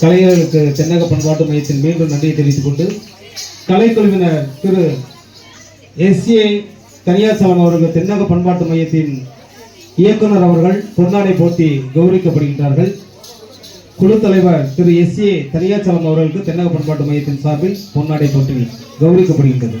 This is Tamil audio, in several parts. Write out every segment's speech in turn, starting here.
கலைஞர்களுக்கு தென்னக பண்பாட்டு மையத்தின் மீண்டும் நன்றியை தெரிவித்துக் கொண்டு கலைக்குழுவினர் திரு எஸ்ஏ தனியாசலம் அவர்கள் தென்னக பண்பாட்டு மையத்தின் இயக்குனர் அவர்கள் பொன்னாடை போட்டி கௌரவிக்கப்படுகின்றார்கள். குழு தலைவர் திரு எஸ் ஏ தனியாச்சலம் அவர்களுக்கு தென்னக பண்பாட்டு மையத்தின் சார்பில் பொன்னாடை போட்டி கௌரவிக்கப்படுகின்றது.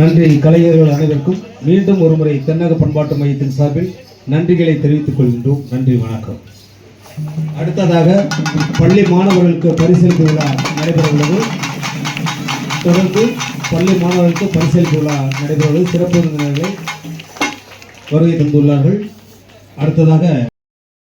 நன்றி கலைஞர்கள் அனைவருக்கும். மீண்டும் ஒருமுறை தென்னக பண்பாட்டு மையத்தின் சார்பில் நன்றிகளை தெரிவித்துக் கொள்கின்றோம். நன்றி வணக்கம். அடுத்ததாக பள்ளி மாணவர்களுக்கு பரிசளிப்பு விழா நடைபெற உள்ளது. தொடர்ந்து பள்ளி மாணவர்களுக்கு பரிசளிப்பு விழா நடைபெற உள்ளது. சிறப்பு விருந்தினர்கள் வருகை தந்துள்ளார்கள். அடுத்ததாக